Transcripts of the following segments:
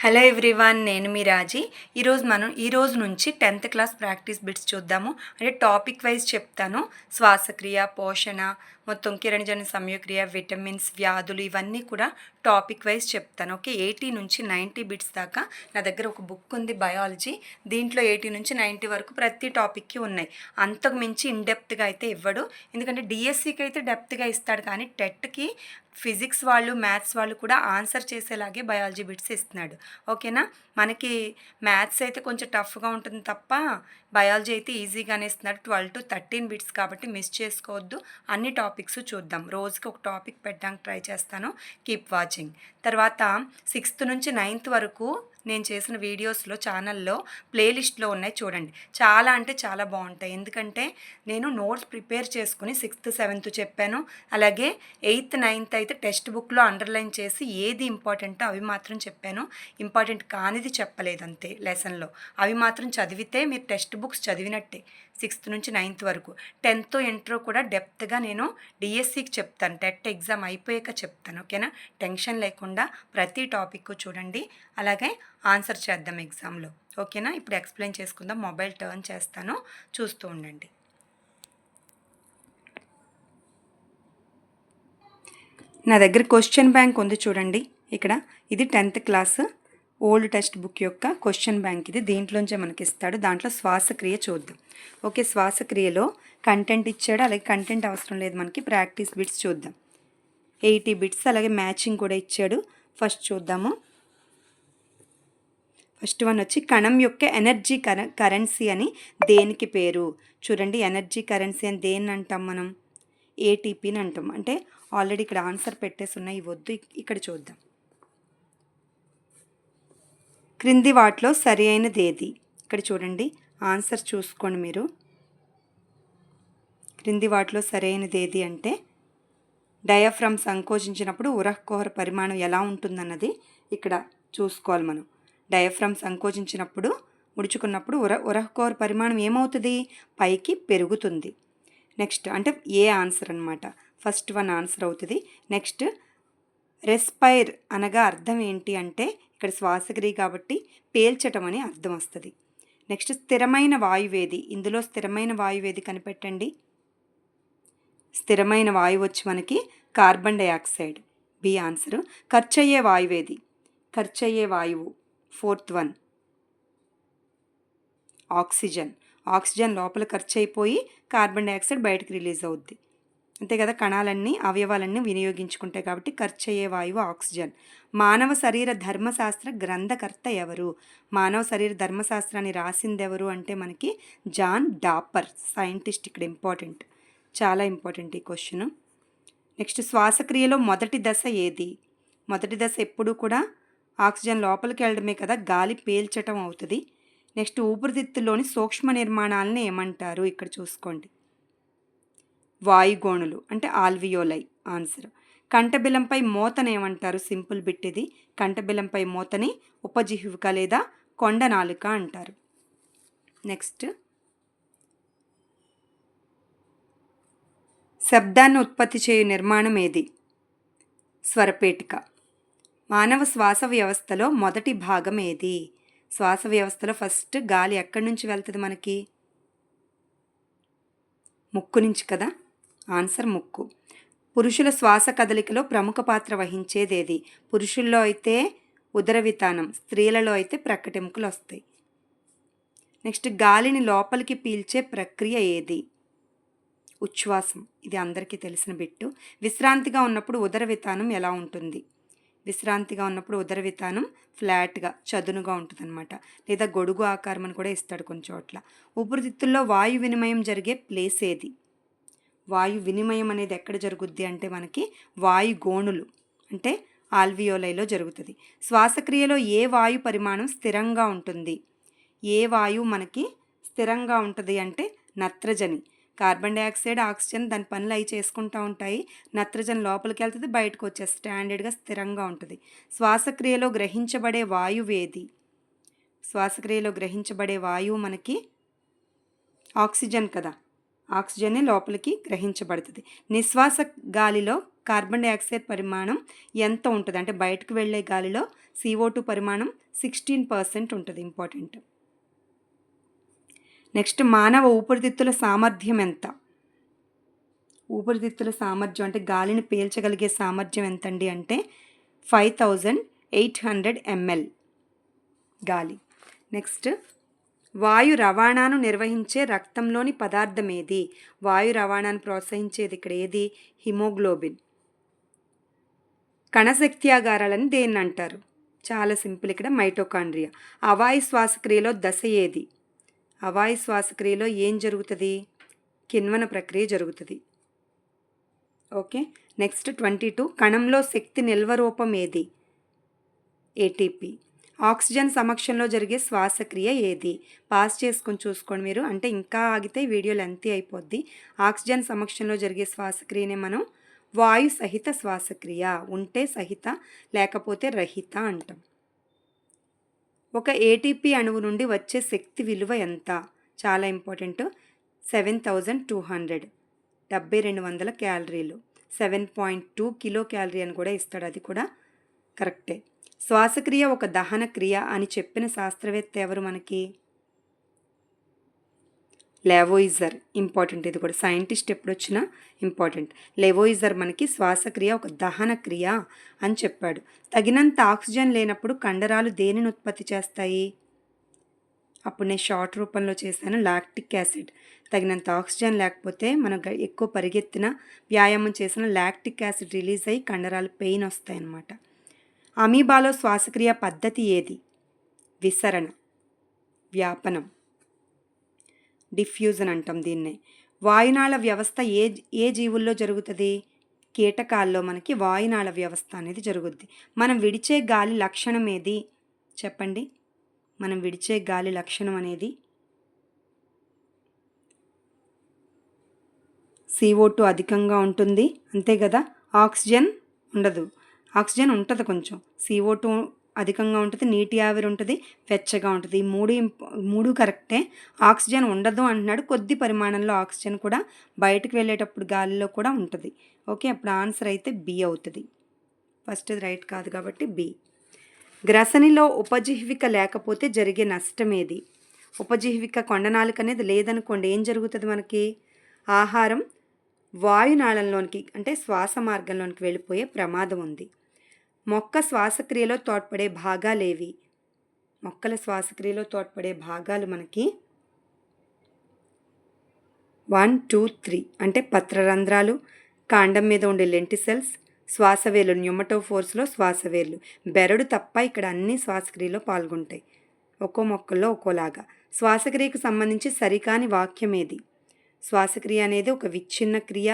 Hello everyone నేను మీ రాజీ. ఈరోజు మనం ఈరోజు నుంచి టెన్త్ క్లాస్ ప్రాక్టీస్ బిట్స్ చూద్దాము. అంటే టాపిక్ వైజ్ చెప్తాను. శ్వాసక్రియ పోషణ మొత్తం కిరణజన సమయక్రియ విటమిన్స్ వ్యాధులు ఇవన్నీ కూడా టాపిక్ వైజ్ చెప్తాను. ఓకే ఎయిటీ నుంచి నైంటీ బిట్స్ దాకా నా దగ్గర ఒక బుక్ ఉంది బయాలజీ. దీంట్లో ఎయిటీ నుంచి నైంటీ వరకు ప్రతి టాపిక్కి ఉన్నాయి. అంతకు మించి ఇన్డెప్త్గా అయితే ఇవ్వడు. ఎందుకంటే డిఎస్సికి అయితే డెప్త్గా ఇస్తాడు కానీ టెట్కి ఫిజిక్స్ వాళ్ళు మ్యాథ్స్ వాళ్ళు కూడా ఆన్సర్ చేసేలాగే బయాలజీ బిట్స్ ఇస్తున్నాడు. ఓకేనా? మనకి మ్యాథ్స్ అయితే కొంచెం టఫ్గా ఉంటుంది తప్ప బయాలజీ అయితే ఈజీగానే ఇస్తున్నాడు. ట్వెల్వ్ టు థర్టీన్ బిట్స్ కాబట్టి మిస్ చేసుకోవద్దు. అన్ని టాపిక్ టాపిక్స్ చూద్దాం. రోజుకి ఒక టాపిక్ పెట్టడానికి ట్రై చేస్తాను. కీప్ వాచింగ్ తర్వాత సిక్స్త్ నుంచి నైన్త్ వరకు నేను చేసిన వీడియోస్లో ఛానల్లో ప్లేలిస్ట్లో ఉన్నాయి చూడండి. చాలా అంటే చాలా బాగుంటాయి. ఎందుకంటే నేను నోట్స్ ప్రిపేర్ చేసుకుని సిక్స్త్ సెవెంత్ చెప్పాను. అలాగే ఎయిత్ నైన్త్ అయితే టెక్స్ట్ బుక్లో అండర్లైన్ చేసి ఏది ఇంపార్టెంటో అవి మాత్రం చెప్పాను. ఇంపార్టెంట్ కానిది చెప్పలేదు అంతే లెసన్లో అవి మాత్రం చదివితే మీరు టెక్స్ట్ బుక్స్ చదివినట్టే. సిక్స్త్ నుంచి నైన్త్ వరకు. టెన్త్ ఇంట్రో కూడా డెప్త్గా నేను డిఎస్సికి చెప్తాను. టెట్ ఎగ్జామ్ అయిపోయాక చెప్తాను ఓకేనా? టెన్షన్ లేకుండా ప్రతి టాపిక్ చూడండి. అలాగే ఆన్సర్ చేద్దాం ఎగ్జామ్లో ఓకేనా? ఇప్పుడు ఎక్స్ప్లెయిన్ చేసుకుందాం. మొబైల్ టర్న్ చేస్తాను. చూస్తూ ఉండండి. నా దగ్గర క్వశ్చన్ బ్యాంక్ ఉంది చూడండి. ఇక్కడ ఇది tenth class. Old text book యొక్క క్వశ్చన్ బ్యాంక్ ఇది. దీంట్లోంచే మనకి ఇస్తాడు దాంట్లో శ్వాసక్రియ చూద్దాం. ఓకే శ్వాసక్రియలో కంటెంట్ ఇచ్చాడు? అలాగే కంటెంట్ అవసరం లేదు మనకి. ప్రాక్టీస్ బిట్స్ చూద్దాం. ఎయిటీ బిట్స్ అలాగే మ్యాచింగ్ కూడా ఇచ్చాడు. ఫస్ట్ చూద్దాము. ఫస్ట్ వన్ వచ్చి కణం యొక్క ఎనర్జీ కర కరెన్సీ అని దేనికి పేరు? చూడండి ఎనర్జీ కరెన్సీ అని దేన్ని అంటాం మనం? ఏటీపీని అంటాం. అంటే ఆల్రెడీ ఇక్కడ ఆన్సర్ పెట్టేసి ఉన్నాయి. వద్దు ఇక్కడ చూద్దాం. క్రింది వాటిలో సరి అయినది ఏది? ఇక్కడ చూడండి. ఆన్సర్ చూసుకోండి మీరు. క్రింది వాటిలో సరైనది ఏది అంటే డయాఫ్రమ్ సంకోచించినప్పుడు ఉరహ్కోహర పరిమాణం ఎలా ఉంటుందన్నది ఇక్కడ చూసుకోవాలి మనం. డయాఫ్రమ్ సంకోచించినప్పుడు ముడుచుకున్నప్పుడు ఉర ఉరహ్కోహర పరిమాణం ఏమవుతుంది? పైకి పెరుగుతుంది. నెక్స్ట్ అంటే ఏ ఆన్సర్ అనమాట ఫస్ట్ వన్ ఆన్సర్ అవుతుంది. నెక్స్ట్ రెస్పైర్ అనగా అర్థం ఏంటి అంటే ఇక్కడ శ్వాసక్రియ కాబట్టి పేల్చటం అని అర్థం వస్తుంది. నెక్స్ట్ స్థిరమైన వాయువేది. ఇందులో స్థిరమైన వాయువేది కనిపెట్టండి. స్థిరమైన వాయువు వచ్చి మనకి కార్బన్ డైఆక్సైడ్ బి ఆన్సర్. ఖర్చు అయ్యే వాయువేది. ఖర్చు అయ్యే వాయువు. Fourth one. ఆక్సిజన్. ఆక్సిజన్ లోపల ఖర్చు అయిపోయి కార్బన్ డైఆక్సైడ్ బయటకు రిలీజ్ అవుద్ది. అంతే కదా కణాలన్నీ అవయవాలన్నీ వినియోగించుకుంటాయి కాబట్టి ఖర్చు అయ్యే వాయువు ఆక్సిజన్. మానవ శరీర ధర్మశాస్త్ర గ్రంథకర్త ఎవరు? మానవ శరీర ధర్మశాస్త్రాన్ని రాసింది ఎవరు అంటే మనకి జాన్ డాపర్ సైంటిస్ట్ ఇక్కడ ఇంపార్టెంట్. చాలా ఇంపార్టెంట్ ఈ క్వశ్చన్. నెక్స్ట్ శ్వాసక్రియలో మొదటి దశ ఏది? మొదటి దశ ఎప్పుడూ కూడా ఆక్సిజన్ లోపలికి వెళ్ళడమే కదా గాలి పీల్చటం అవుతుంది. నెక్స్ట్ ఊపిరితిత్తుల్లోని సూక్ష్మ నిర్మాణాలను ఏమంటారు? ఇక్కడ చూసుకోండి. వాయుగోణులు అంటే ఆల్వియోలై ఆన్సర్. కంటబిలంపై మూతనేమంటారు సింపుల్ బిట్ ఇది కంఠబిలంపై మూతని ఉపజీవిక లేదా కొండ నాలుక అంటారు. నెక్స్ట్. శబ్దాన్ని ఉత్పత్తి చేయు నిర్మాణం ఏది? స్వరపేటిక. మానవ శ్వాస వ్యవస్థలో మొదటి భాగం ఏది? శ్వాస వ్యవస్థలో ఫస్ట్ గాలి ఎక్కడి నుంచి వెళ్తుంది మనకి? ముక్కు నుంచి కదా? ఆన్సర్ ముక్కు. పురుషుల శ్వాస కదలికలో ప్రముఖ పాత్ర వహించేది ఏది పురుషుల్లో అయితే ఉదర వితానం స్త్రీలలో అయితే ప్రక్కటెముకలు వస్తాయి. నెక్స్ట్ గాలిని లోపలికి పీల్చే ప్రక్రియ ఏది? ఉచ్ఛ్వాసం. ఇది అందరికీ తెలిసిన బిట్టు. విశ్రాంతిగా ఉన్నప్పుడు ఉదర వితానం ఎలా ఉంటుంది? విశ్రాంతిగా ఉన్నప్పుడు ఉదర వితానం ఫ్లాట్గా చదునుగా ఉంటుందన్నమాట. లేదా గొడుగు ఆకారం అని కూడా ఇస్తాడు కొన్ని చోట్ల. ఊపిరితిత్తుల్లో వాయు వినిమయం జరిగే ప్లేస్ ఏది? వాయు వినిమయం అనేది ఎక్కడ జరుగుద్ది అంటే మనకి వాయు గోణులు అంటే ఆల్వియోలైలో జరుగుతుంది. శ్వాసక్రియలో ఏ వాయు పరిమాణం స్థిరంగా ఉంటుంది? ఏ వాయువు మనకి స్థిరంగా ఉంటుంది అంటే నత్రజని. కార్బన్ డైఆక్సైడ్ ఆక్సిజన్ దాని పనులు అవి చేసుకుంటూ ఉంటాయి. నత్రజని లోపలికి వెళ్తుంది బయటకు వచ్చే స్టాండర్డ్గా స్థిరంగా ఉంటుంది. శ్వాసక్రియలో గ్రహించబడే వాయువు ఏది? శ్వాసక్రియలో గ్రహించబడే వాయువు మనకి ఆక్సిజన్ కదా. ఆక్సిజనే లోపలికి గ్రహించబడుతుంది. నిశ్వాస గాలిలో కార్బన్ డైఆక్సైడ్ పరిమాణం ఎంత ఉంటుంది? అంటే బయటకు వెళ్ళే గాలిలో సిఓ టూ పరిమాణం సిక్స్టీన్ పర్సెంట్ ఉంటుంది. ఇంపార్టెంట్. నెక్స్ట్ మానవ ఊపిరితిత్తుల సామర్థ్యం ఎంత? ఊపిరితిత్తుల సామర్థ్యం అంటే గాలిని పీల్చగలిగే సామర్థ్యం ఎంతండి అంటే five thousand eight hundred ML గాలి. నెక్స్ట్ వాయు రవాణాను నిర్వహించే రక్తంలోని పదార్థం ఏది వాయు రవాణాను ప్రోత్సహించేది ఇక్కడ ఏది? హిమోగ్లోబిన్. కణశక్త్యాగారాలని దేన్ని అంటారు? చాలా సింపుల్ ఇక్కడ మైటోకాండ్రియా. అవాయు శ్వాసక్రియలో దశ ఏది? అవాయు శ్వాసక్రియలో ఏం జరుగుతుంది? కిణ్వన ప్రక్రియ జరుగుతుంది. ఓకే. Next twenty two. కణంలో శక్తి నిల్వ రూపం ఏది? ఏటీపీ. ఆక్సిజన్ సమక్షంలో జరిగే శ్వాసక్రియ ఏది? పాస్ చేసుకొని చూసుకోండి మీరు. అంటే ఇంకా ఆగితే వీడియో లెంతీ అయిపోద్ది. ఆక్సిజన్ సమక్షంలో జరిగే శ్వాసక్రియనే మనం వాయు సహిత శ్వాసక్రియ ఉంటే సహిత లేకపోతే రహిత అంటాం. ఒక ఏటీపీ అణువు నుండి వచ్చే శక్తి విలువ ఎంత? చాలా important. Seven thousand two hundred. డెబ్బై రెండు వందల క్యాలరీలు. Seven point two kilo calorie అని కూడా ఇస్తాడు. అది కూడా కరెక్టే. శ్వాసక్రియ ఒక దహన క్రియ అని చెప్పిన శాస్త్రవేత్త ఎవరు మనకి? లెవోయిజర్. ఇంపార్టెంట్ ఇది కూడా. సైంటిస్ట్ ఎప్పుడు వచ్చినా ఇంపార్టెంట్. లెవోయిజర్ మనకి శ్వాసక్రియ ఒక దహన క్రియ అని చెప్పాడు. తగినంత ఆక్సిజన్ లేనప్పుడు కండరాలు దేనిని ఉత్పత్తి చేస్తాయి? అప్పుడు నేను షార్ట్ రూపంలో చేశాను. Lactic acid. తగినంత ఆక్సిజన్ లేకపోతే మనం ఎక్కువ పరిగెత్తిన వ్యాయామం చేసిన లాక్టిక్ యాసిడ్ రిలీజ్ అయ్యి కండరాలు పెయిన్ వస్తాయి అన్నమాట అమీబాలో శ్వాసక్రియ పద్ధతి ఏది? విసరణ వ్యాపనం డిఫ్యూజన్ అంటాం దీన్నే. వాయునాళ వ్యవస్థ ఏ ఏ జీవుల్లో జరుగుతుంది? కీటకాల్లో మనకి వాయునాళ వ్యవస్థ అనేది జరుగుద్ది. మనం విడిచే గాలి లక్షణం ఏది? చెప్పండి. మనం విడిచే గాలి లక్షణం అనేది? సిఓ టూ అధికంగా ఉంటుంది. అంతే కదా? ఆక్సిజన్ ఉండదు. ఆక్సిజన్ ఉంటుంది కొంచెం. సిఓ టూ అధికంగా ఉంటుంది నీటి ఆవిరి ఉంటుంది వెచ్చగా ఉంటుంది. ఈ మూడు మూడు కరెక్టే. ఆక్సిజన్ ఉండదు అంటున్నాడు. కొద్ది పరిమాణంలో ఆక్సిజన్ కూడా బయటకు వెళ్ళేటప్పుడు గాలిలో కూడా ఉంటుంది. ఓకే అప్పుడు ఆన్సర్ అయితే బి అవుతుంది. ఫస్ట్ రైట్ కాదు కాబట్టి బి గ్రసనిలో ఉపజీవిక లేకపోతే జరిగే నష్టం ఏది? ఉపజీవిక కొండనాలుక అనేది లేదనుకోండి ఏం జరుగుతుంది మనకి? ఆహారం వాయునాళంలోనికి అంటే శ్వాస మార్గంలోనికి వెళ్ళిపోయే ప్రమాదం ఉంది. మొక్క శ్వాసక్రియలో తోడ్పడే భాగాలేవి? మొక్కల శ్వాసక్రియలో తోడ్పడే భాగాలు మనకి వన్ టూ త్రీ అంటే పత్రరంధ్రాలు కాండం మీద ఉండే లెంటిసెల్స్ శ్వాసవేలు న్యూమటోఫోర్స్లో శ్వాసవేళ్ళు. బెరడు తప్ప ఇక్కడ అన్ని శ్వాసక్రియలో పాల్గొంటాయి. ఒక్కో మొక్కల్లో ఒక్కోలాగా. శ్వాసక్రియకు సంబంధించి సరికాని వాక్యం ఏది శ్వాసక్రియ అనేది ఒక విచ్ఛిన్న క్రియ.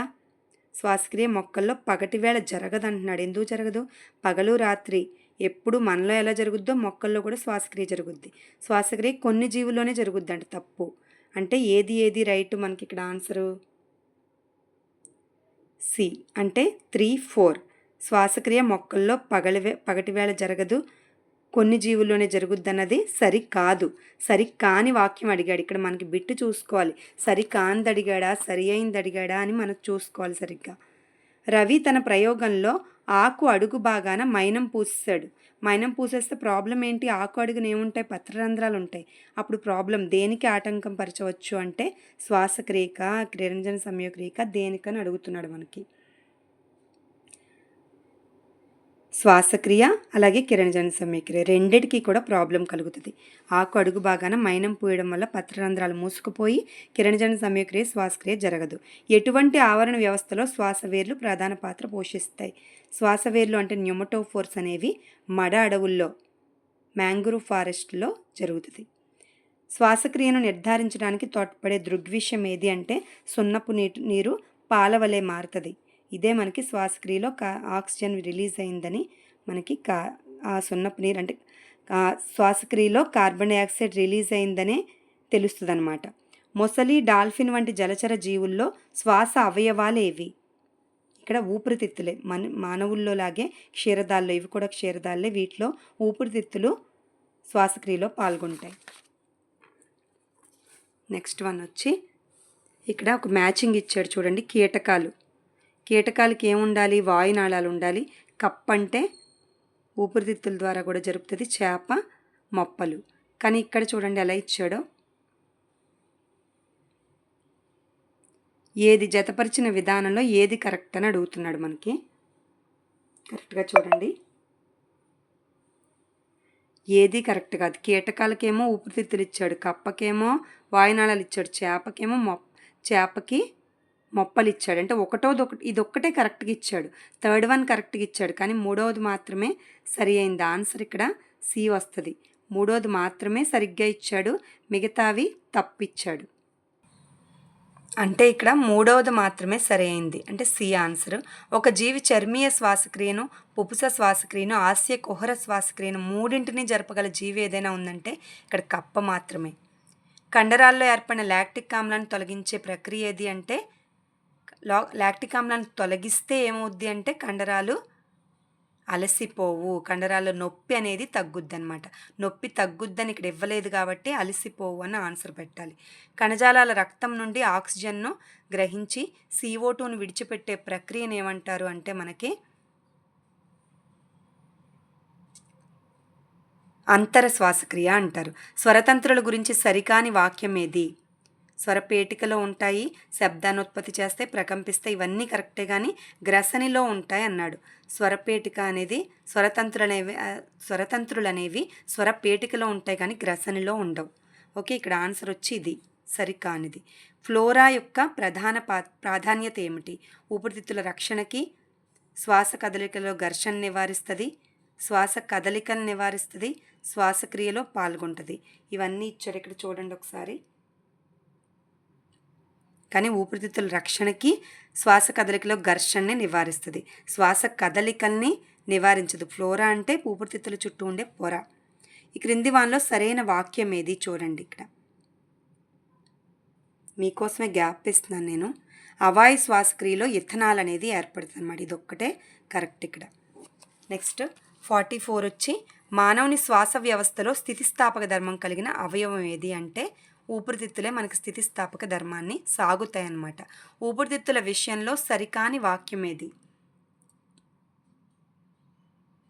శ్వాసక్రియ మొక్కల్లో పగటి వేళ జరగదంటున్నాడు. ఎందుకు జరగదు? పగలు రాత్రి ఎప్పుడు మనలో ఎలా జరుగుద్దో మొక్కల్లో కూడా శ్వాసక్రియ జరుగుద్ది. శ్వాసక్రియ కొన్ని జీవుల్లోనే జరుగుద్ది అంటే తప్పు. అంటే ఏది ఏది రైట్ మనకి ఇక్కడ ఆన్సరు? సి. అంటే త్రీ ఫోర్. శ్వాసక్రియ మొక్కల్లో పగలి వే- పగటి వేళ జరగదు. కొన్ని జీవుల్లోనే జరుగుద్దన్నది సరి కాదు కాని వాక్యం అడిగాడు. ఇక్కడ మనకి బిట్టు చూసుకోవాలి. సరికాంది అడిగాడా సరి అయింది అడిగాడా అని మనకు చూసుకోవాలి సరిగ్గా. రవి తన ప్రయోగంలో ఆకు అడుగు బాగాన మైనం పూసాడు మైనం పూసేస్తే ప్రాబ్లం ఏంటి? ఆకు అడుగున ఏముంటాయి? పత్రరంధ్రాలు ఉంటాయి. అప్పుడు ప్రాబ్లం దేనికి ఆటంకం పరచవచ్చు అంటే శ్వాసక్రియక క్రిరంజన సంయోక్రియక దేనికని అడుగుతున్నాడు మనకి. శ్వాసక్రియ అలాగే కిరణజన సమయక్రియ రెండిటికి కూడా ప్రాబ్లం కలుగుతుంది. ఆకు అడుగు బాగాన మైనం పూయడం వల్ల పత్రరంధ్రాలు మూసుకుపోయి కిరణజన సమయక్రియ శ్వాసక్రియ జరగదు. ఎటువంటి ఆవరణ వ్యవస్థలో శ్వాసవేర్లు ప్రధాన పాత్ర పోషిస్తాయి? శ్వాసవేర్లు అంటే న్యూమటోఫోర్స్ అనేవి మడ అడవుల్లో మ్యాంగ్రూవ్ ఫారెస్ట్లో జరుగుతుంది. శ్వాసక్రియను నిర్ధారించడానికి తోడ్పడే దృగ్విషయం ఏది అంటే సున్నపు నీటి నీరు పాలవలే మారుతుంది. ఇదే మనకి శ్వాసక్రియలో కా ఆక్సిజన్ రిలీజ్ అయిందని మనకి కా ఆ సున్నపు నీరు అంటే శ్వాసక్రియలో కార్బన్ డైఆక్సైడ్ రిలీజ్ అయిందనే తెలుస్తుంది అనమాట మొసలి డాల్ఫిన్ వంటి జలచర జీవుల్లో శ్వాస అవయవాలు ఏవి ఇక్కడ ఊపిరితిత్తులే మన మానవుల్లో లాగే క్షీరదాల్లో ఇవి కూడా క్షీరదాల్లే వీటిలో ఊపిరితిత్తులు శ్వాసక్రియలో పాల్గొంటాయి. నెక్స్ట్ వన్ వచ్చి ఇక్కడ ఒక మ్యాచింగ్ ఇచ్చాడు చూడండి కీటకాలు. కీటకాలకి ఏముండాలి వాయునాళాలు ఉండాలి. కప్ప అంటే ఊపిరితిత్తుల ద్వారా కూడా జరుపుతుంది. చేప మొప్పలు. కానీ ఇక్కడ చూడండి ఎలా ఇచ్చాడో. ఏది జతపరిచిన విధానంలో ఏది కరెక్ట్ అని అడుగుతున్నాడు మనకి. కరెక్ట్గా చూడండి. ఏది కరెక్ట్ కాదు. కీటకాలకేమో ఊపిరితిత్తులు ఇచ్చాడు. కప్పకేమో వాయునాళాలు ఇచ్చాడు. చేపకేమో మొ చేపకి మొప్పలిచ్చాడు. అంటే ఒకటోది ఒకటి ఇది ఒక్కటే కరెక్ట్గా ఇచ్చాడు. థర్డ్ వన్ కరెక్ట్గా ఇచ్చాడు. కానీ మూడవది మాత్రమే సరి అయింది ఆన్సర్ ఇక్కడ సి వస్తుంది. మూడోది మాత్రమే సరిగ్గా ఇచ్చాడు. మిగతావి తప్పిచ్చాడు. అంటే ఇక్కడ మూడవది మాత్రమే సరి అయింది అంటే సి ఆన్సర్. ఒక జీవి చర్మీయ శ్వాసక్రియను పుపుస శ్వాసక్రియను ఆస్య కుహర శ్వాసక్రియను మూడింటిని జరపగల జీవి ఏదైనా ఉందంటే ఇక్కడ కప్ప మాత్రమే. కండరాల్లో ఏర్పడిన లాక్టిక్ ఆమ్లాన్ని తొలగించే ప్రక్రియ ఏది అంటే లా లాక్టిక్ ఆమ్లాన్ని తొలగిస్తే ఏమవుద్ది అంటే కండరాలు అలసిపోవు. కండరాల నొప్పి అనేది తగ్గుద్ది అనమాట నొప్పి తగ్గుద్దని ఇక్కడ ఇవ్వలేదు కాబట్టి అలసిపోవు అని ఆన్సర్ పెట్టాలి. కణజాలాల రక్తం నుండి ఆక్సిజన్ను గ్రహించి సిఓ టూను విడిచిపెట్టే ప్రక్రియను ఏమంటారు అంటే మనకి అంతర శ్వాసక్రియ అంటారు. స్వరతంత్రుల గురించి సరికాని వాక్యం ఏది? స్వరపేటికలో ఉంటాయి శబ్దాన్ని ఉత్పత్తి చేస్తే ప్రకంపిస్తే ఇవన్నీ కరెక్టే కానీ గ్రసనిలో ఉంటాయి అన్నాడు. స్వరపేటిక అనేది స్వరతంత్రులనేవి స్వరతంత్రులు అనేవి స్వరపేటికలో ఉంటాయి కానీ గ్రసనిలో ఉండవు. ఓకే ఇక్కడ ఆన్సర్ వచ్చి ఇది సరికానిది. ఫ్లోరా యొక్క ప్రధాన పా ప్రాధాన్యత ఏమిటి? ఊపిరితిత్తుల రక్షణకి శ్వాస కదలికలో ఘర్షణ నివారిస్తుంది శ్వాస కదలికను నివారిస్తుంది శ్వాసక్రియలో పాల్గొంటుంది. ఇవన్నీ ఇచ్చాడు ఇక్కడ చూడండి ఒకసారి. కానీ ఊపిరితిత్తుల రక్షణకి శ్వాస కదలికలో ఘర్షణని నివారిస్తుంది. శ్వాస కదలికల్ని నివారించదు. ఫ్లోరా అంటే ఊపిరితిత్తుల చుట్టూ ఉండే పొర. ఈ క్రింది వానిలో సరైన వాక్యం ఏది చూడండి ఇక్కడ. మీకోసమే గ్యాప్ ఇస్తున్నాను నేను. అవాయు శ్వాసక్రియలో ఇథనాల్ అనేది ఏర్పడుతుంది అన్నమాట ఇది ఒక్కటే కరెక్ట్ ఇక్కడ. నెక్స్ట్ ఫార్టీ ఫోర్ వచ్చి మానవుని శ్వాస వ్యవస్థలో స్థితిస్థాపక ధర్మం కలిగిన అవయవం ఏది అంటే ఊపిరితిత్తులే మనకి స్థితిస్థాపక ధర్మాన్ని సాగుతాయన్నమాట. ఊపిరితిత్తుల విషయంలో సరికాని వాక్యం ఏది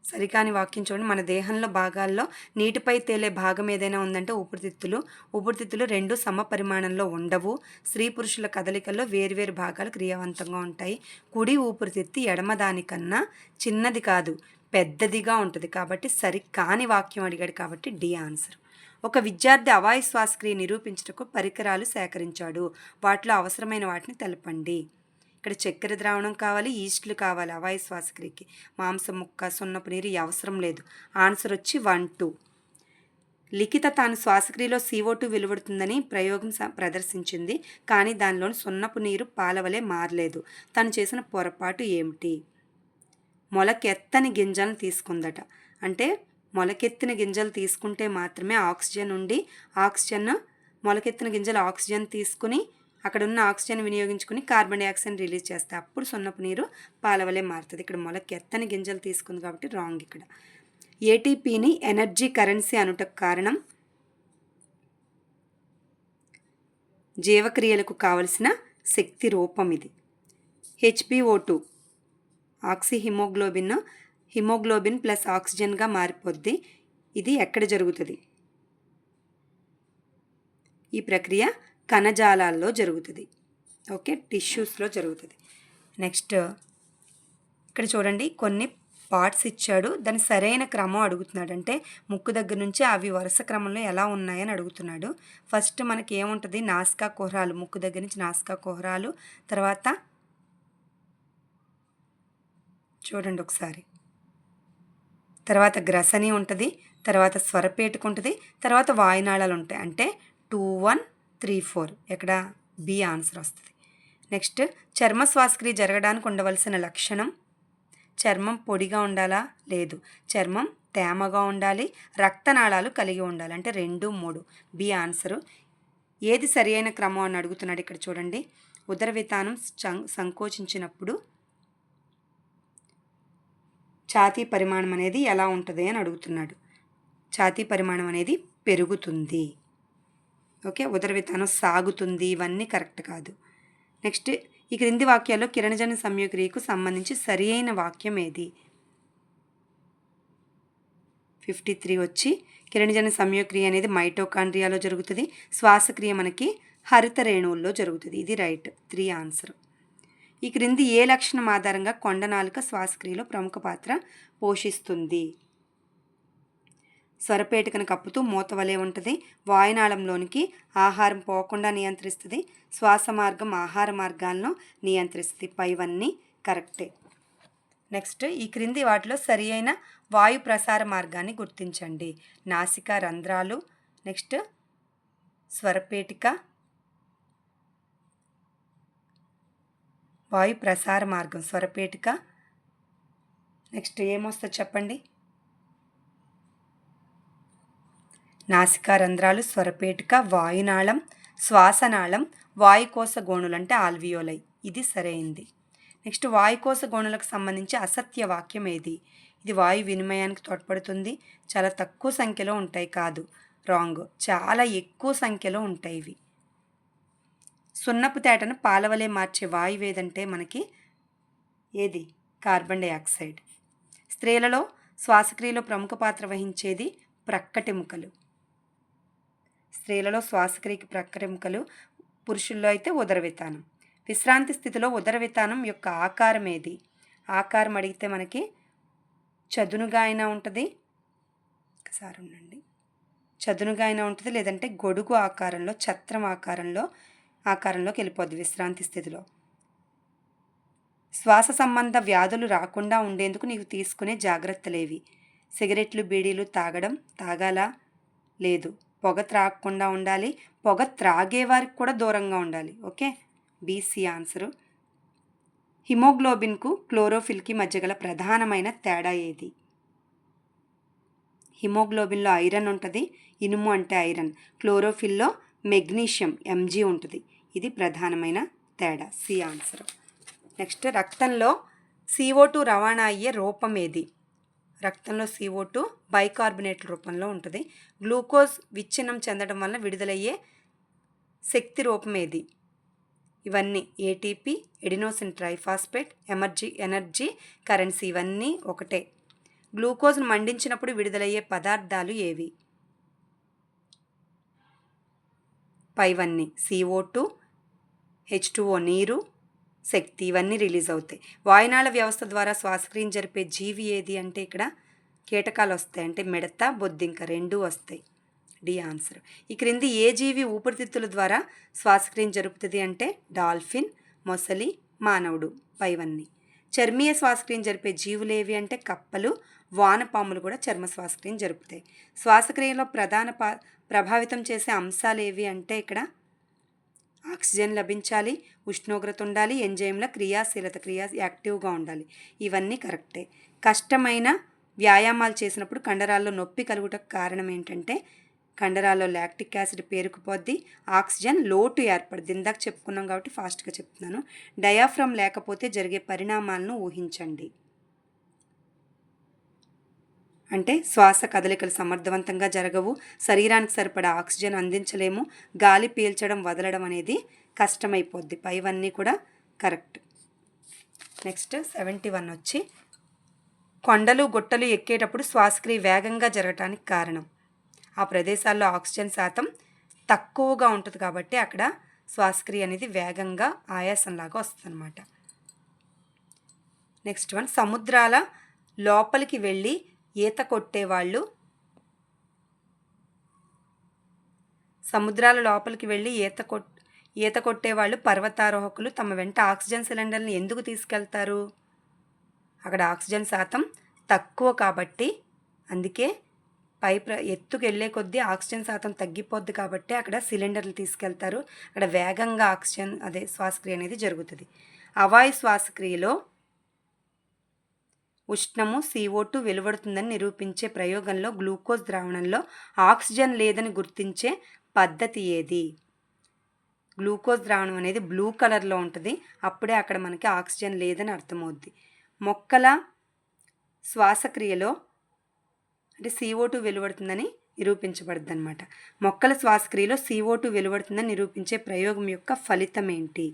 సరికాని వాక్యం చూడండి. మన దేహంలో భాగాల్లో నీటిపై తేలే భాగం ఏదైనా ఉందంటే ఊపిరితిత్తులు. ఊపిరితిత్తులు రెండు సమ పరిమాణంలో ఉండవు. స్త్రీ పురుషుల కదలికల్లో వేరువేరు భాగాలు క్రియావంతంగా ఉంటాయి. కుడి ఊపిరితిత్తి ఎడమ దానికన్నా చిన్నది కాదు. పెద్దదిగా ఉంటుంది కాబట్టి సరికాని వాక్యం అడిగాడు కాబట్టి డి ఆన్సర్. ఒక విద్యార్థి అవాయు శ్వాసక్రియ నిరూపించుటకు పరికరాలు సేకరించాడు. వాటిలో అవసరమైన వాటిని తెలపండి. ఇక్కడ చక్కెర ద్రావణం కావాలి ఈస్ట్లు కావాలి అవాయు శ్వాసక్రియకి. మాంసం ముక్క సున్నపు నీరు అవసరం లేదు. ఆన్సర్ వచ్చి వన్ టూ. లిఖిత తాను శ్వాసక్రియలో సీఓ టూ వెలువడుతుందని ప్రయోగం ప్రదర్శించింది. కానీ దానిలోని సున్నపు నీరు పాలవలే మారలేదు. తను చేసిన పొరపాటు ఏమిటి? మొలకెత్తని గింజలను తీసుకుందట. అంటే మొలకెత్తిన గింజలు తీసుకుంటే మాత్రమే ఆక్సిజన్ ఉండి ఆక్సిజన్ మొలకెత్తిన గింజలు ఆక్సిజన్ తీసుకుని అక్కడ ఉన్న ఆక్సిజన్ వినియోగించుకుని కార్బన్ డైఆక్సైడ్ రిలీజ్ చేస్తే అప్పుడు సున్నపు నీరు పాలవలే మారుతుంది. ఇక్కడ మొలకెత్తని గింజలు తీసుకుంది కాబట్టి రాంగ్ ఇక్కడ. ఏటీపీని ఎనర్జీ కరెన్సీ అనుటకు కారణం జీవక్రియలకు కావలసిన శక్తి రూపం ఇది. H P O two oxyhaemoglobin haemoglobin plus ఆక్సిజన్గా మారిపోద్ది. ఇది ఎక్కడ జరుగుతుంది? ఈ ప్రక్రియ కణజాలాల్లో జరుగుతుంది. ఓకే టిష్యూస్లో జరుగుతుంది. నెక్స్ట్ ఇక్కడ చూడండి కొన్ని పార్ట్స్ ఇచ్చాడు. దాని సరైన క్రమం అడుగుతున్నాడు. అంటే ముక్కు దగ్గర నుంచి అవి వరుస క్రమంలో ఎలా ఉన్నాయని అడుగుతున్నాడు. ఫస్ట్ మనకి ఏముంటుంది? నాస్కా కుహరాలు. ముక్కు దగ్గర నుంచి నాస్కా కుహరాలు. తర్వాత చూడండి ఒకసారి. తర్వాత గ్రసని ఉంటుంది తర్వాత స్వరపేటుకు ఉంటుంది తర్వాత వాయునాళాలు ఉంటాయి. అంటే టూ వన్ త్రీ ఫోర్. ఎక్కడ? బి ఆన్సర్ వస్తుంది. నెక్స్ట్ చర్మ శ్వాసక్రియ జరగడానికి ఉండవలసిన లక్షణం? చర్మం పొడిగా ఉండాలా? లేదు. చర్మం తేమగా ఉండాలి రక్తనాళాలు కలిగి ఉండాలి. అంటే రెండు మూడు. B answer. ఏది సరి అయిన క్రమం అని అడుగుతున్నాడు ఇక్కడ చూడండి. ఉదర విధానం సంకోచించినప్పుడు ఛాతీ పరిమాణం అనేది ఎలా ఉంటుంది అని అడుగుతున్నాడు. ఛాతీ పరిమాణం అనేది పెరుగుతుంది. ఓకే? ఉదర విధానం సాగుతుంది. ఇవన్నీ కరెక్ట్ కాదు. నెక్స్ట్ ఈ క్రింది వాక్యాల్లో కిరణజన సంయోక్రియకు సంబంధించి సరి అయిన వాక్యం ఏది? ఫిఫ్టీ త్రీ వచ్చి కిరణజన సంయోక్రియ అనేది మైటోకాండ్రియాలో జరుగుతుంది. శ్వాసక్రియ మనకి హరిత రేణువుల్లో జరుగుతుంది. ఇది రైట్ త్రీ ఆన్సర్. ఈ క్రింది ఏ లక్షణం ఆధారంగా కొండనాలుక శ్వాసక్రియలో ప్రముఖ పాత్ర పోషిస్తుంది? స్వరపేటికను కప్పుతూ మూత వలె ఉంటుంది. వాయునాళంలోనికి ఆహారం పోకుండా నియంత్రిస్తుంది. శ్వాస మార్గం ఆహార మార్గాలను నియంత్రిస్తుంది. పైవన్నీ కరెక్టే. నెక్స్ట్ ఈ క్రింది వాటిలో సరి అయిన వాయు ప్రసార మార్గాన్ని గుర్తించండి. నాసిక రంధ్రాలు. నెక్స్ట్ స్వరపేటిక. వాయు ప్రసార మార్గం స్వరపేటిక. నెక్స్ట్ ఏమొస్తుంది చెప్పండి? నాసికా రంధ్రాలు స్వరపేటిక వాయునాళం శ్వాసనాళం వాయుకోశ గోణులు అంటే ఆల్వియోలై. ఇది సరైంది. నెక్స్ట్ వాయుకోశ గోణులకు సంబంధించి అసత్య వాక్యం ఏది? ఇది వాయు వినిమయానికి తోడ్పడుతుంది. చాలా తక్కువ సంఖ్యలో ఉంటాయి కాదు. రాంగ్. చాలా ఎక్కువ సంఖ్యలో ఉంటాయి ఇవి. సున్నపు తేటను పాలవలే మార్చే వాయువు ఏదంటే మనకి ఏది? కార్బన్ డైఆక్సైడ్ స్త్రీలలో శ్వాసక్రియలో ప్రముఖ పాత్ర వహించేది ప్రక్కటెముకలు స్త్రీలలో శ్వాసక్రియకి ప్రక్కటెముకలు పురుషుల్లో అయితే ఉదరవితానం. విశ్రాంతి స్థితిలో ఉదరవితానం యొక్క ఆకారం ఏది? ఆకారం అడిగితే మనకి చదునుగా అయినా ఉంటుంది. ఒకసారి ఉండండి. చదునుగా అయినా ఉంటుంది లేదంటే గొడుగు ఆకారంలో ఛత్రం ఆకారంలో ఆకారంలోకి వెళ్ళిపోద్ది విశ్రాంతి స్థితిలో. శ్వాస సంబంధ వ్యాధులు రాకుండా ఉండేందుకు నీకు తీసుకునే జాగ్రత్తలేవి. సిగరెట్లు బీడీలు తాగడం తాగాలా? లేదు. పొగ త్రాగకుండా ఉండాలి. పొగ త్రాగే వారికి కూడా దూరంగా ఉండాలి. ఓకే? B C answer. హిమోగ్లోబిన్కు క్లోరోఫిల్కి మధ్య గల ప్రధానమైన తేడా ఏది? హిమోగ్లోబిన్లో ఐరన్ ఉంటుంది. ఇనుము అంటే ఐరన్. క్లోరోఫిల్లో మెగ్నీషియం ఎంజీ ఉంటుంది. ఇది ప్రధానమైన తేడా. C answer. నెక్స్ట్ రక్తంలో సిఓ టూ రవాణా అయ్యే రూపం ఏది? రక్తంలో సిఓ టూ బైకార్బోనేట్ రూపంలో ఉంటుంది. గ్లూకోజ్ విచ్ఛిన్నం చెందడం వల్ల విడుదలయ్యే శక్తి రూపం ఏది? ఇవన్నీ ATP adenosine triphosphate ఎమర్జీ energy currency ఇవన్నీ ఒకటే. గ్లూకోజ్ను మండించినప్పుడు విడుదలయ్యే పదార్థాలు ఏవి? పైవన్నీ సిఓ టూ హెచ్ టూఓ నీరు శక్తి ఇవన్నీ రిలీజ్ అవుతాయి. వాయునాళ వ్యవస్థ ద్వారా శ్వాసక్రియం జరిపే జీవి ఏది అంటే ఇక్కడ కీటకాలు వస్తాయి. అంటే మిడత బొద్దింక రెండూ వస్తాయి. D answer. ఈ క్రింది ఏ జీవి ఊపిరితిత్తుల ద్వారా శ్వాసక్రియం జరుపుతుంది అంటే డాల్ఫిన్ మొసలి మానవుడు పైవన్నీ చర్మీయ శ్వాసక్రియం జరిపే జీవులు ఏవి అంటే కప్పలు వానపాములు కూడా చర్మ శ్వాసక్రియం జరుపుతాయి. శ్వాసక్రియలో ప్రధాన పా ప్రభావితం చేసే అంశాలు ఏవి అంటే ఇక్కడ ఆక్సిజన్ లభించాలి ఉష్ణోగ్రత ఉండాలి ఎంజైమ్ల క్రియాశీలత క్రియా యాక్టివ్గా ఉండాలి. ఇవన్నీ కరెక్టే. కష్టమైన వ్యాయామాలు చేసినప్పుడు కండరాల్లో నొప్పి కలుగుటకు కారణం ఏంటంటే కండరాల్లో లాక్టిక్ యాసిడ్ పేరుకుపోద్ది ఆక్సిజన్ లోటు ఏర్పడుద్ది. ఇందాక చెప్పుకున్నాం కాబట్టి ఫాస్ట్గా చెప్తున్నాను. డయాఫ్రమ్ లేకపోతే జరిగే పరిణామాలను ఊహించండి. అంటే శ్వాస కదలికలు సమర్థవంతంగా జరగవు శరీరానికి సరిపడా ఆక్సిజన్ అందించలేము గాలి పీల్చడం వదలడం అనేది కష్టమైపోద్ది. పైవన్నీ కూడా కరెక్ట్. నెక్స్ట్ సెవెంటీ వన్ వచ్చి కొండలు గుట్టలు ఎక్కేటప్పుడు శ్వాసక్రియ వేగంగా జరగటానికి కారణం. ఆ ప్రదేశాల్లో ఆక్సిజన్ శాతం తక్కువగా ఉంటుంది కాబట్టి అక్కడ శ్వాసక్రియ అనేది వేగంగా ఆయాసంలాగా వస్తుందన్నమాట. నెక్స్ట్ వన్ సముద్రాల లోపలికి వెళ్ళి ఈత కొట్టేవాళ్ళు సముద్రాల లోపలికి వెళ్ళి ఈత కొట్ ఈత కొట్టేవాళ్ళు పర్వతారోహకులు తమ వెంట ఆక్సిజన్ సిలిండర్ని ఎందుకు తీసుకెళ్తారు? అక్కడ ఆక్సిజన్ శాతం తక్కువ కాబట్టి అందుకే పై ప్ర ఎత్తుకు వెళ్ళే కొద్దీ ఆక్సిజన్ శాతం తగ్గిపోద్ది కాబట్టి అక్కడ సిలిండర్లు తీసుకెళ్తారు. అక్కడ వేగంగా ఆక్సిజన్ అదే శ్వాసక్రియ అనేది జరుగుతుంది. అవాయు శ్వాసక్రియలో ఉష్ణము సిఓ2 వెలువడుతుందని నిరూపించే ప్రయోగంలో గ్లూకోజ్ ద్రావణంలో ఆక్సిజన్ లేదని గుర్తించే పద్ధతి ఏది? గ్లూకోజ్ ద్రావణం అనేది బ్లూ కలర్లో ఉంటుంది. అప్పుడే అక్కడ మనకి ఆక్సిజన్ లేదని అర్థమవుద్ది. మొక్కల శ్వాసక్రియలో అంటే సిఓ టూ వెలువడుతుందని నిరూపించబడుద్ది అనమాట మొక్కల శ్వాసక్రియలో సిఓ టూ వెలువడుతుందని నిరూపించే ప్రయోగం యొక్క ఫలితం ఏంటి?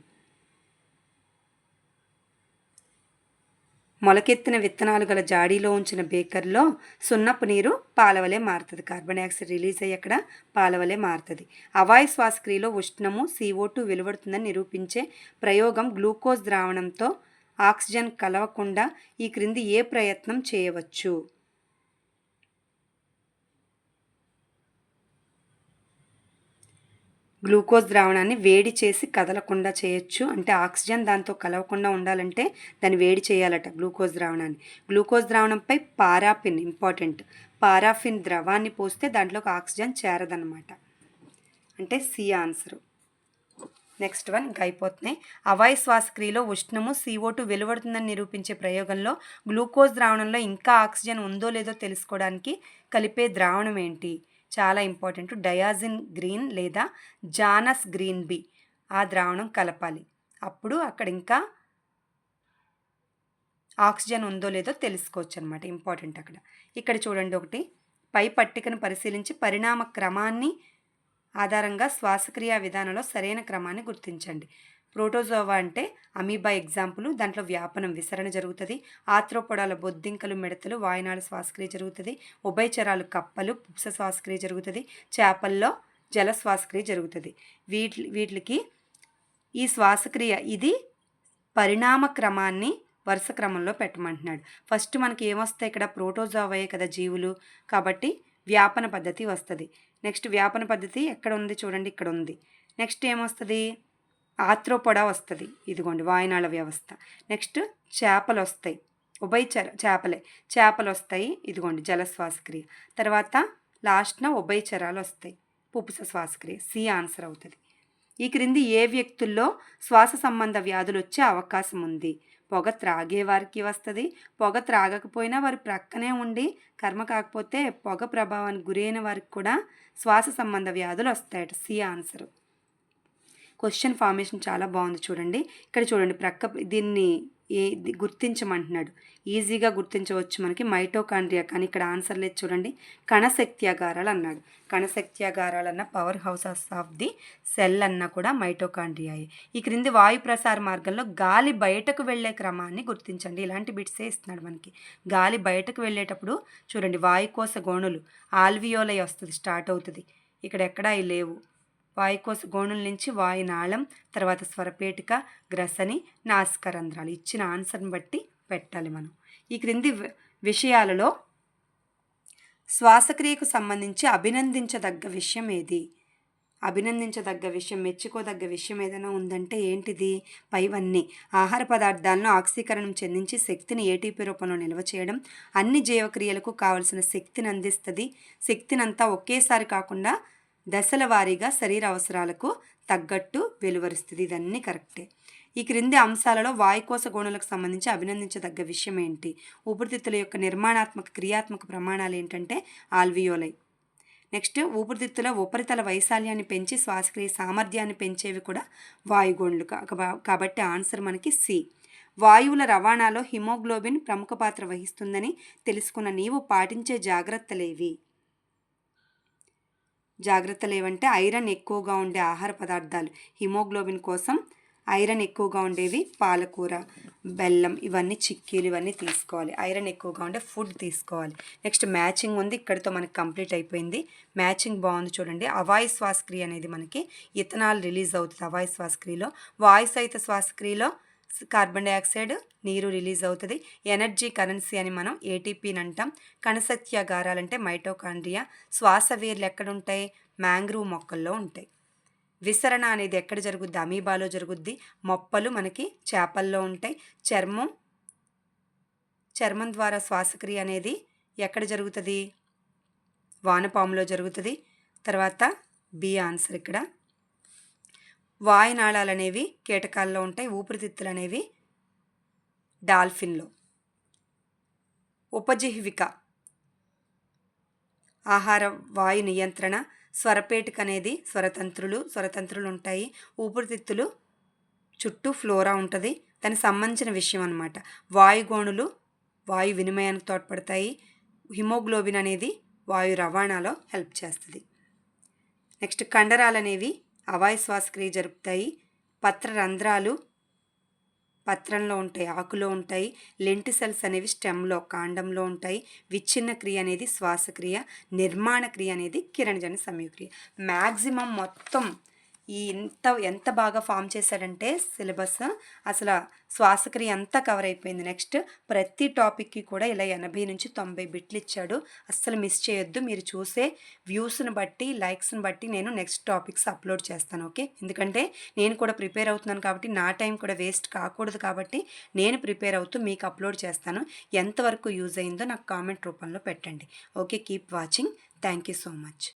మొలకెత్తిన విత్తనాలు గల జాడీలో ఉంచిన బేకర్లో సున్నపు నీరు పాలవలే మారుతుంది. కార్బన్ డైఆక్సైడ్ రిలీజ్ అయ్యి అక్కడ పాలవలే మారుతుంది. అవాయు శ్వాసక్రియలో ఉష్ణము సీఓ టూ వెలువడుతుందని నిరూపించే ప్రయోగం గ్లూకోజ్ ద్రావణంతో ఆక్సిజన్ కలవకుండా ఈ క్రింది ఏ ప్రయత్నం చేయవచ్చు? గ్లూకోజ్ ద్రావణాన్ని వేడి చేసి కదలకుండా చేయొచ్చు. అంటే ఆక్సిజన్ దాంతో కలవకుండా ఉండాలంటే దాన్ని వేడి చేయాలట గ్లూకోజ్ ద్రావణాన్ని. గ్లూకోజ్ ద్రావణంపై పారాఫిన్ ఇంపార్టెంట్. పారాఫిన్ ద్రవాన్ని పోస్తే దాంట్లోకి ఆక్సిజన్ చేరదనమాట అంటే సి ఆన్సరు. నెక్స్ట్ వన్ ఇంకా అయిపోతున్నాయి అవాయు శ్వాసక్రియలో ఉష్ణము సీఓ టూ వెలువడుతుందని నిరూపించే ప్రయోగంలో గ్లూకోజ్ ద్రావణంలో ఇంకా ఆక్సిజన్ ఉందో లేదో తెలుసుకోవడానికి కలిపే ద్రావణం ఏంటి? చాలా ఇంపార్టెంట్. డయాజిన్ గ్రీన్ లేదా జానస్ గ్రీన్ బి ఆ ద్రావణం కలపాలి. అప్పుడు అక్కడ ఇంకా ఆక్సిజన్ ఉందో లేదో తెలుసుకోవచ్చు అనమాట ఇంపార్టెంట్ అక్కడ. ఇక్కడ చూడండి ఒకటి. పై పట్టికను పరిశీలించి పరిణామ క్రమాన్ని ఆధారంగా శ్వాసక్రియ విధానంలో సరైన క్రమాన్ని గుర్తించండి. ప్రోటోజోవా అంటే అమీబా ఎగ్జాంపుల్. దాంట్లో వ్యాపనం విసరణ జరుగుతుంది. ఆత్రోపొడాల బొద్దింకలు మిడతలు వాయనాల శ్వాసక్రియ జరుగుతుంది. ఉభయచరాలు కప్పలు పుప్స శ్వాసక్రియ జరుగుతుంది. చేపల్లో జల శ్వాసక్రియ జరుగుతుంది. వీటి వీటికి ఈ శ్వాసక్రియ ఇది పరిణామ క్రమాన్ని వరుస క్రమంలో పెట్టమంటున్నాడు. ఫస్ట్ మనకి ఏమొస్తాయి ఇక్కడ? ప్రోటోజోవయే కదా జీవులు. కాబట్టి వ్యాపన పద్ధతి వస్తుంది. నెక్స్ట్ వ్యాపన పద్ధతి ఎక్కడ ఉంది చూడండి ఇక్కడ ఉంది. నెక్స్ట్ ఏమొస్తుంది? ఆత్రోపొడ వస్తుంది ఇదిగోండి వాయునాళ వ్యవస్థ. నెక్స్ట్ చేపలు వస్తాయి ఉభయచర చేపలే. చేపలు వస్తాయి ఇదిగోండి జలశ్వాసక్రియ. తర్వాత లాస్ట్న ఉభయచరాలు వస్తాయి పుపుస శ్వాసక్రియ. సి ఆన్సర్ అవుతుంది. ఈ క్రింది ఏ వ్యక్తుల్లో శ్వాస సంబంధ వ్యాధులు వచ్చే అవకాశం ఉంది పొగ త్రాగే వారికి వస్తుంది. పొగ త్రాగకపోయినా వారు ప్రక్కనే ఉండి కర్మ కాకపోతే పొగ ప్రభావానికి గురైన వారికి కూడా శ్వాస సంబంధ వ్యాధులు వస్తాయట సి ఆన్సర్. క్వశ్చన్ ఫార్మేషన్ చాలా బాగుంది చూడండి. ఇక్కడ చూడండి ప్రక్క దీన్ని ఏ గుర్తించమంటున్నాడు. ఈజీగా గుర్తించవచ్చు మనకి. మైటోకాండ్రియా కానీ ఇక్కడ ఆన్సర్ లేదు చూడండి. కణశక్త్యాగారాలు అన్నాడు. కణశక్త్యాగారాలు అన్న power houses of the cell అన్న కూడా మైటోకాండ్రియాయే. ఈ క్రింది వాయు ప్రసార మార్గంలో గాలి బయటకు వెళ్ళే క్రమాన్ని గుర్తించండి. ఇలాంటి బిట్సే ఇస్తున్నాడు మనకి. గాలి బయటకు వెళ్ళేటప్పుడు చూడండి వాయుకోశ గోణులు ఆల్వియోలై వస్తుంది స్టార్ట్ అవుతుంది. ఇక్కడ ఎక్కడా లేవు. వాయుకోశ గోణుల నుంచి వాయునాళం తర్వాత స్వరపేటిక గ్రసని నాసికరంధ్రాలు ఇచ్చిన ఆన్సర్ని బట్టి పెట్టాలి మనం. ఈ క్రింది వి- విషయాలలో శ్వాసక్రియకు సంబంధించి అభినందించదగ్గ విషయం ఏది? అభినందించదగ్గ విషయం మెచ్చుకోదగ్గ విషయం ఏదైనా ఉందంటే ఏంటిది? పైవన్నీ. ఆహార పదార్థాలను ఆక్సీకరణం చెందించి శక్తిని ఏటీపీ రూపంలో నిల్వ చేయడం అన్ని జీవక్రియలకు కావలసిన శక్తిని అందిస్తుంది. శక్తినంతా ఒకేసారి కాకుండా దశల వారీగా శరీర అవసరాలకు తగ్గట్టు వెలువరుస్తుంది. ఇదన్నీ కరెక్టే. ఈ క్రింది అంశాలలో వాయుకోశ గోణులకు సంబంధించి అభినందించదగ్గ విషయం ఏంటి? ఊపిరితిత్తుల యొక్క నిర్మాణాత్మక క్రియాత్మక ప్రమాణాలు ఏంటంటే ఆల్వియోలై. నెక్స్ట్ ఊపిరితిత్తుల ఉపరితల వైశాల్యాన్ని పెంచి శ్వాసక్రియ సామర్థ్యాన్ని పెంచేవి కూడా వాయుగోణులు. కా- కాబట్టి ఆన్సర్ మనకి సి. వాయువుల రవాణాలో హిమోగ్లోబిన్ ప్రముఖ పాత్ర వహిస్తుందని తెలుసుకున్న నీవు పాటించే జాగ్రత్తలేవి. జాగ్రత్తలు ఏవంటే ఐరన్ ఎక్కువగా ఉండే ఆహార పదార్థాలు. హిమోగ్లోబిన్ కోసం ఐరన్ ఎక్కువగా ఉండేవి పాలకూర బెల్లం ఇవన్నీ చిక్కీలు ఇవన్నీ తీసుకోవాలి. ఐరన్ ఎక్కువగా ఉండే ఫుడ్ తీసుకోవాలి. నెక్స్ట్ మ్యాచింగ్ ఉంది ఇక్కడితో మనకి కంప్లీట్ అయిపోయింది. మ్యాచింగ్ బాగుంది చూడండి. అవాయు శ్వాసక్రియ అనేది మనకి ఇథనాల్ రిలీజ్ అవుతుంది అవాయు శ్వాసక్రియలో. వాయు సహిత శ్వాసక్రియలో కార్బన్ డైఆక్సైడ్ నీరు రిలీజ్ అవుతుంది. ఎనర్జీ కరెన్సీ అని మనం ఏటీపీని అంటాం. కణసత్యాగారాలంటే మైటోకాండ్రియా. శ్వాస వేర్లు ఎక్కడ ఉంటాయి మ్యాంగ్రూవ్ మొక్కల్లో ఉంటాయి. విసరణ అనేది ఎక్కడ జరుగుద్ది? అమీబాలో జరుగుద్ది. మొప్పలు మనకి చేపల్లో ఉంటాయి. చర్మం చర్మం ద్వారా శ్వాసక్రియ అనేది ఎక్కడ జరుగుతుంది? వానపాములో జరుగుతుంది. తర్వాత బి ఆన్సర్ ఇక్కడ. వాయునాళాలు అనేవి కీటకాల్లో ఉంటాయి ఊపిరితిత్తులు అనేవి డాల్ఫిన్లో. ఉపజీవిక ఆహార వాయు నియంత్రణ స్వరపేటిక అనేది స్వరతంత్రులు స్వరతంత్రులు ఉంటాయి ఊపిరితిత్తులు చుట్టూ ఫ్లోరా ఉంటుంది. దానికి సంబంధించిన విషయం అనమాట వాయుగోణులు వాయు వినిమయానికి తోడ్పడతాయి. హిమోగ్లోబిన్ అనేది వాయు రవాణాలో హెల్ప్ చేస్తుంది. నెక్స్ట్ కండరాలు అనేవి అవాయు శ్వాసక్రియ జరుపుతాయి. పత్ర రంధ్రాలు పత్రంలో ఉంటాయి ఆకులో ఉంటాయి. లెంటిసెల్స్ అనేవి స్టెమ్లో కాండంలో ఉంటాయి. విచ్ఛిన్న క్రియ అనేది శ్వాసక్రియ నిర్మాణ క్రియ అనేది కిరణజన సమయక్రియ. మ్యాక్సిమం మొత్తం ఈ ఇంత ఎంత బాగా ఫామ్ చేశాడంటే సిలబస్. అసలు శ్వాసక్రియ అంతా కవర్ అయిపోయింది. నెక్స్ట్ ప్రతి టాపిక్కి కూడా ఇలా ఎనభై నుంచి తొంభై బిట్లు ఇచ్చాడు. అస్సలు మిస్ చేయొద్దు. మీరు చూసే వ్యూస్ని బట్టి లైక్స్ని బట్టి నేను నెక్స్ట్ టాపిక్స్ అప్లోడ్ చేస్తాను. ఓకే? ఎందుకంటే నేను కూడా ప్రిపేర్ అవుతున్నాను కాబట్టి నా టైం కూడా వేస్ట్ కాకూడదు కాబట్టి నేను ప్రిపేర్ అవుతూ మీకు అప్లోడ్ చేస్తాను. ఎంతవరకు యూజ్ అయిందో నాకు కామెంట్ రూపంలో పెట్టండి. Okay? Keep watching. Thank you so much.